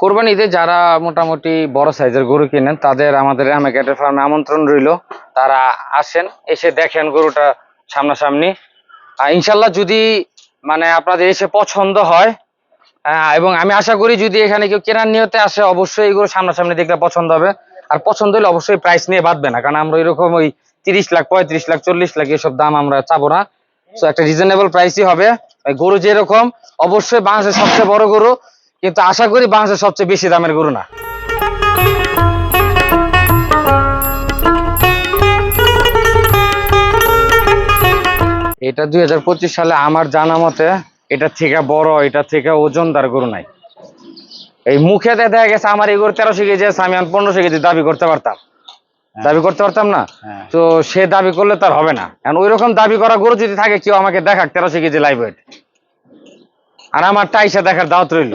কোরবানিতে যারা মোটামুটি বড় সাইজের গরু কিনেন, তাদের আমাদের রামাকেটের ফার্মে আমন্ত্রণ রইল। তারা আসেন, এসে দেখেন গরুটা সামনাসামনি। ইনশাল্লাহ যদি মানে আপনাদের এসে পছন্দ হয় এবং আমি আশা করি যদি এখানে কেউ কেনার নিয়তে আসে, অবশ্যই এই গরু সামনাসামনি দেখলে পছন্দ হবে। আর পছন্দ হলে অবশ্যই প্রাইস নিয়ে বাঁধবে না, কারণ আমরা এরকম ওই তিরিশ লাখ, পঁয়ত্রিশ লাখ, চল্লিশ লাখ এসব দাম আমরা চাবো না। তো একটা রিজনেবল প্রাইসই হবে। গরু যেরকম, অবশ্যই বাংলাদেশের সবচেয়ে বড় গরু। কিন্তু আশা করি বাংলাদেশের সবচেয়ে বেশি দামের গরু না। এটা দুই সালে আমার জানা মতে এটা থেকে বড় এটা থেকে ওজনদার গরু নাই। এই মুখে দেখা গেছে আমার এই গরু তেরোশো কেজি আছে আমি পনেরোশো কেজি দাবি করতে পারতাম। দাবি করতে পারতাম না? হ্যাঁ। তো সে দাবি করলে তার হবে না। কারণ ওই রকম দাবি করা গরু যদি থাকে কেউ আমাকে দেখাক তেরোশো কেজি লাইভ ওয়েট আর আমার টাইসা দেখার দাওয়াত রইল।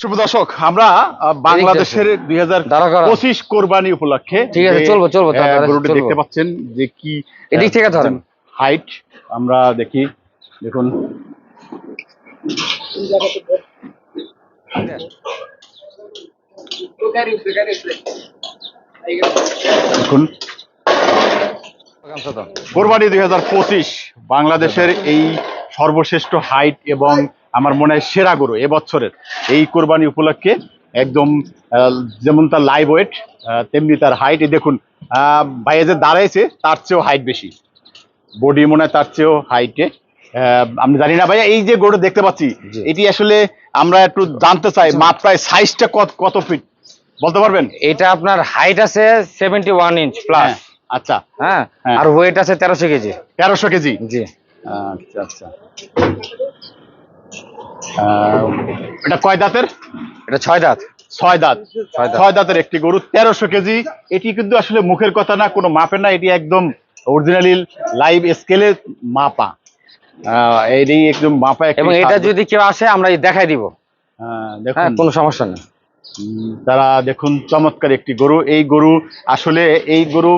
শুভ দর্শক আমরা বাংলাদেশের দুই হাজার পঁচিশ কোরবানি উপলক্ষে ঠিক আছে, চলবো, চলবো। দেখতে পাচ্ছেন যে কি এদিক থেকে ধরেন। হাইট আমরা দেখি দেখুন। দেখুন। কোরবানি দুই হাজার পঁচিশ বাংলাদেশের এই সর্বশ্রেষ্ঠ হাইট এবং আমার মনে হয় সেরা গরু এবছরের। এই কোরবানি উপলক্ষে একদম যেমন তার লাইভ ওয়েট তেমনি তার হাইট দেখুন আহ, ভাইয়া যে দাঁড়াইছে তার চেয়েও হাইট বেশি। বডি মনে হয় তার চেয়েও হাইটে আমি জানি না ভাইয়া এই যে গরু দেখতে পাচ্ছি। এটি আসলে আমরা একটু জানতে চাই মাত্রায় সাইজটা কত কত ফিট বলতে পারবেন? এটা আপনার হাইট আছে সেভেন্টি ওয়ান ইঞ্চ প্লাস আচ্ছা। হ্যাঁ হ্যাঁ। আর ওয়েট আছে তেরোশো কেজি। তেরোশো কেজি? জি। আচ্ছা আচ্ছা। এটা কয় দাঁতের? এটা ছয় দাঁত। ছয় দাঁত। ছয় দাঁতের একটি গরু তেরোশো কেজি। এটি কিন্তু আসলে মুখের কথা না কোনো মাপের না এটি একদম অরিজিনালি লাইভ স্কেলে মাপা। এটি একদম মাপা এবং এটা যদি কেউ আসে আমরা দেখাই দিব। আহ, হ্যাঁ কোনো সমস্যা নেই। তারা দেখুন চমৎকার একটি গরু। এই গরু আসলে এই গরু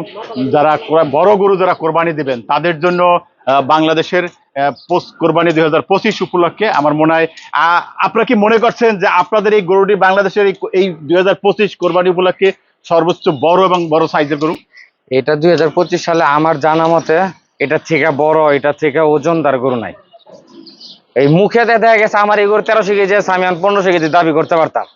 যারা বড় গরু যারা কোরবানি দিবেন তাদের জন্য বাংলাদেশের আহ, পোস- কোরবানি দুই হাজার পঁচিশ উপলক্ষে আমার মনে হয় আপনারা কি মনে করছেন যে আপনাদের এই গরুটি বাংলাদেশের এই- দুই হাজার পঁচিশ কোরবানি উপলক্ষে সর্বোচ্চ বড় এবং বড় সাইজের গরু? এটা দুই সালে আমার জানা মতে এটা থেকে বড় এটা থেকে ওজনদার গরু নাই। এই মুখেতে দেখা গেছে আমার এই গরু তেরোশো কেজি আছে আমি পনেরোশো কেজি দাবি করতে পারতাম।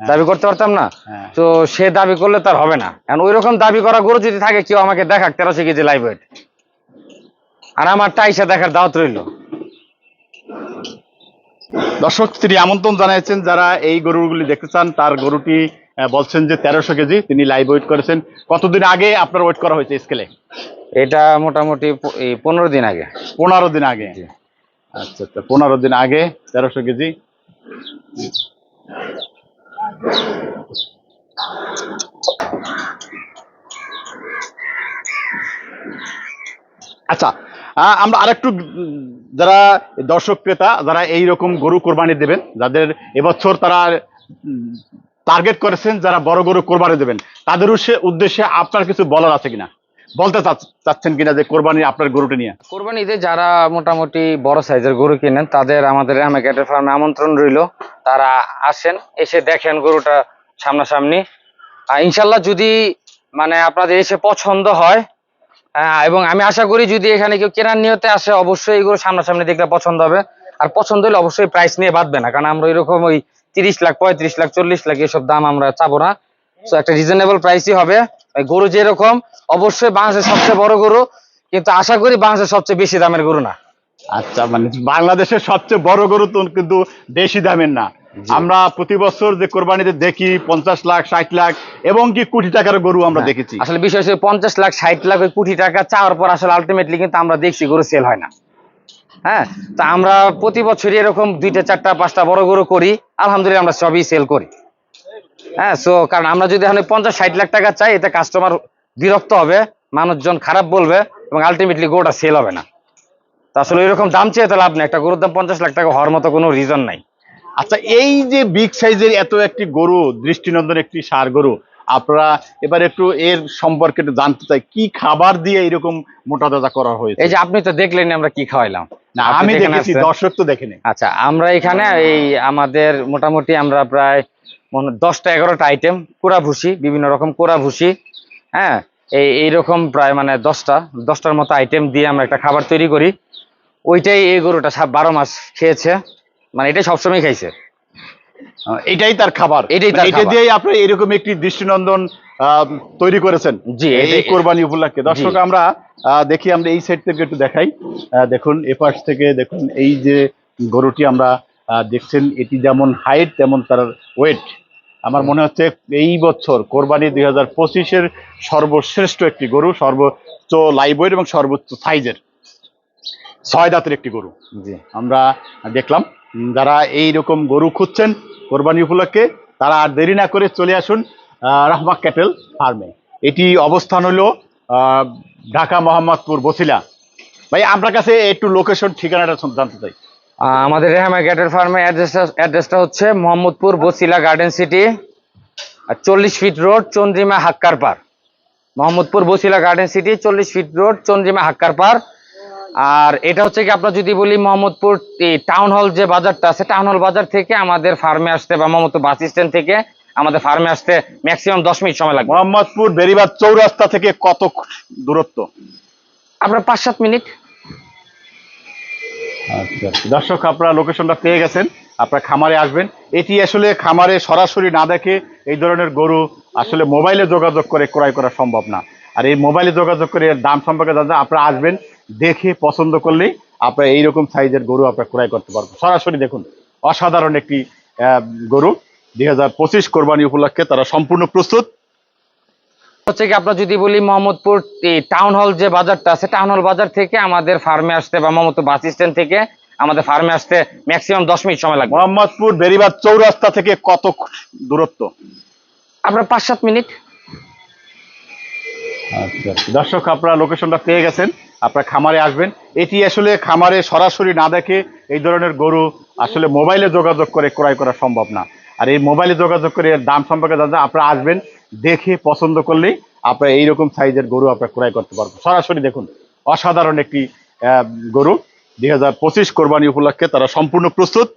দাবি করতে পারতাম না? হ্যাঁ। তো সে দাবি করলে তার হবে না। কারণ ওই রকম দাবি করা গরু যদি থাকে কেউ আমাকে দেখাক তেরোশো কেজি লাইভ ওয়েট আর আমার টাইসা দেখার দাওয়াত রইল। দর্শক তিনি আমন্ত্রণ জানিয়েছেন যারা এই গরুগুলি দেখতে চান তার গরুটি বলছেন যে তেরোশো কেজি তিনি লাইভ ওয়েট করেছেন। কতদিন আগে আপনার ওয়েট করা হয়েছে স্কেলে এটা মোটামুটি পনেরো দিন আগে। পনেরো দিন আগে। আচ্ছা আচ্ছা পনেরো দিন আগে তেরোশো কেজি। আচ্ছা আমরা আরেকটু, যারা দর্শক ক্রেতা, যারা এই রকম গরু কোরবানি দেবেন, যাদের এবছর তারা টার্গেট করেছেন যারা বড় গরু কোরবানি দেবেন, তাদের উদ্দেশ্যে- উদ্দেশ্যে আপনার কিছু বলার আছে কিনা? বলতে চাচ্ছেন কিনা যে কোরবানি আপনার গরুটি নিয়ে? কোরবানিতে যারা মোটামুটি বড় সাইজের গরু কিনেন, তাদের আমাদের রামাকেটের ফার্মে আমন্ত্রণ রইল। তারা আসেন, এসে দেখেন গরুটা সামনাসামনি। আর ইনশাল্লাহ যদি মানে আপনাদের এসে পছন্দ হয় এবং আমি আশা করি যদি এখানে কেউ কেনার নিয়তে আসে, অবশ্যই এই গরু সামনাসামনি দেখলে পছন্দ হবে। আর পছন্দ হলে অবশ্যই প্রাইস নিয়ে বাঁধবে না, কারণ আমরা এরকম ওই তিরিশ লাখ, পঁয়ত্রিশ লাখ, চল্লিশ লাখ এসব দাম আমরা চাবো না। তো একটা রিজনেবল প্রাইসই হবে। গরু যেরকম, অবশ্যই বাংলাদেশের সবচেয়ে বড় গরু, কিন্তু আশা করি বাংলাদেশের সবচেয়ে বেশি দামের গরু না। আচ্ছা মানে বাংলাদেশের সবচেয়ে বড় গরু তো কিন্তু বেশি দামের না। আমরা প্রতি বছর যে কোরবানিতে দেখি পঞ্চাশ লাখ ষাট লাখ এবং কি কোটি টাকার গরু আমরা হ্যাঁ, দেখেছি। আসলে বিষয় হচ্ছে পঞ্চাশ লাখ ষাট লাখ ওই কোটি টাকা চাওয়ার পর আসলে আলটিমেটলি কিন্তু আমরা দেখছি গরু সেল হয় না। হ্যাঁ? তা আমরা প্রতি বছরই এরকম দুইটা চারটা পাঁচটা বড় গরু করি আলহামদুলিল্লাহ আমরা সবই সেল করি। হ্যাঁ? সো কারণ আমরা যদি এখন পঞ্চাশ ষাট লাখ টাকা চাই এতে কাস্টমার বিরক্ত হবে মানুষজন খারাপ বলবে এবং আলটিমেটলি গরুটা সেল হবে না। তা আসলে এরকম দাম চেয়ে তো লাভ নেই। একটা গরুর দাম পঞ্চাশ লাখ টাকা হওয়ার মতো কোনো রিজন নাই। আচ্ছা এই যে বিগ সাইজের এত একটি গরু দৃষ্টিনন্দন একটি সার গরু আপনারা এবার একটু এর সম্পর্কে একটু জানতে চাই কি খাবার দিয়ে এরকম মোটা তাজা করা হয়েছে? এই যে আপনি তো দেখলেন আমরা কি খাওয়াইলাম। না আমি দেখেছি দর্শক তো দেখেনি। আচ্ছা আমরা এখানে এই আমাদের মোটামুটি আমরা প্রায় মনে দশটা এগারোটা আইটেম কোড়া ভুসি বিভিন্ন রকম কোড়া ভুসি হ্যাঁ এই এইরকম প্রায় মানে দশটা দশটার মতো আইটেম দিয়ে আমরা একটা খাবার তৈরি করি। ওইটাই এই গরুটা সব বারো মাস খেয়েছে। মানে এটাই সবসময় খাইছে। এটাই তার খাবার। এটাই তার মানে এটা। দিয়েই আপনি এরকম একটি দৃষ্টিনন্দন তৈরি করেছেন। জি, এই কোরবানি উপলক্ষে। দর্শক আমরা দেখি আমরা এই সাইড থেকে একটু দেখাই। দেখুন এপাশ থেকে দেখুন এই যে গরুটি আমরা দেখছেন এটি যেমন হাইট তেমন তার ওয়েট আমার মনে হচ্ছে এই বছর কোরবানি দুই হাজার পঁচিশের সর্বশ্রেষ্ঠ একটি গরু সর্বোচ্চ লাইভ ওয়েট এবং সর্বোচ্চ সাইজের ছয় দাঁতের একটি গরু। জি। আমরা দেখলাম। যারা এই রকম গরু খুঁজছেন কোরবানি উপলক্ষে, তারা আর দেরি না করে চলে আসুন রাহমা ক্যাটেল ফার্মে। এটি অবস্থান হলো ঢাকা মোহাম্মদপুর বসিলা। ভাই, আপনার কাছে একটু লোকেশন ঠিকানাটা জানতে চাই। আমাদের রেহামা ফার্মের অ্যাড্রেসটা অ্যাড্রেসটা হচ্ছে মোহাম্মদপুর বসিলা গার্ডেন সিটি চল্লিশ feet road Chandrima Hakkar Par Mohammadpur Basila garden city চল্লিশ ফিট রোড চন্দ্রিমা হাক্কার পার আর এটা হচ্ছে কি আপনার যদি বলি মোহাম্মদপুর টাউন হল যে বাজারটা আছে টাউন হল বাজার থেকে আমাদের ফার্মে আসতে বা মোহাম্মদপুর বাস স্ট্যান্ড থেকে আমাদের ফার্মে আসতে ম্যাক্সিমাম দশ মিনিট সময় লাগবে। মোহাম্মদপুর বেরিবাদ চৌরাস্তা থেকে কত দূরত্ব? আপনার পাঁচ সাত মিনিট। আচ্ছা দর্শক আপনারা লোকেশনটা পেয়ে গেছেন আপনার খামারে আসবেন। এটি আসলে খামারে সরাসরি না দেখে এই ধরনের গরু আসলে মোবাইলে যোগাযোগ করে ক্রয় করা সম্ভব না। আর এই মোবাইলে যোগাযোগ করে দাম সম্পর্কে জানতে আপনারা আসবেন দেখে পছন্দ করলেই আপনারা এইরকম সাইজের গরু আপনারা ক্রয় করতে পারবেন। সরাসরি দেখুন অসাধারণ একটি গরু। দুই হাজার পঁচিশ কোরবানি উপলক্ষে তারা সম্পূর্ণ প্রস্তুত। হচ্ছে কি আপনার যদি বলি মোহাম্মদপুর টাউন হল যে বাজারটা আছে টাউন হল বাজার থেকে আমাদের ফার্মে আসতে বা মোহাম্মদপুর বাস স্ট্যান্ড থেকে আমাদের ফার্মে আসতে ম্যাক্সিমাম দশ মিনিট সময় লাগবে। মোহাম্মদপুর বেরিবাদ চৌরাস্তা থেকে কত দূরত্ব? আপনার পাঁচ সাত মিনিট। আচ্ছা দর্শক আপনারা লোকেশনটা পেয়ে গেছেন। আপনারা খামারে আসবেন। এটি আসলে খামারে সরাসরি না দেখে এই ধরনের গরু আসলে মোবাইলে যোগাযোগ করে ক্রয় করা সম্ভব না। আর এই মোবাইলে যোগাযোগ করে দাম সম্পর্কে জানতে আপনারা আসবেন, দেখে পছন্দ করলেই আপনার এইরকম সাইজের গরু আপনার ক্রয় করতে পারবেন। সরাসরি দেখুন, অসাধারণ একটি গরু। দুই হাজার পঁচিশ কোরবানি উপলক্ষে তারা সম্পূর্ণ প্রস্তুত।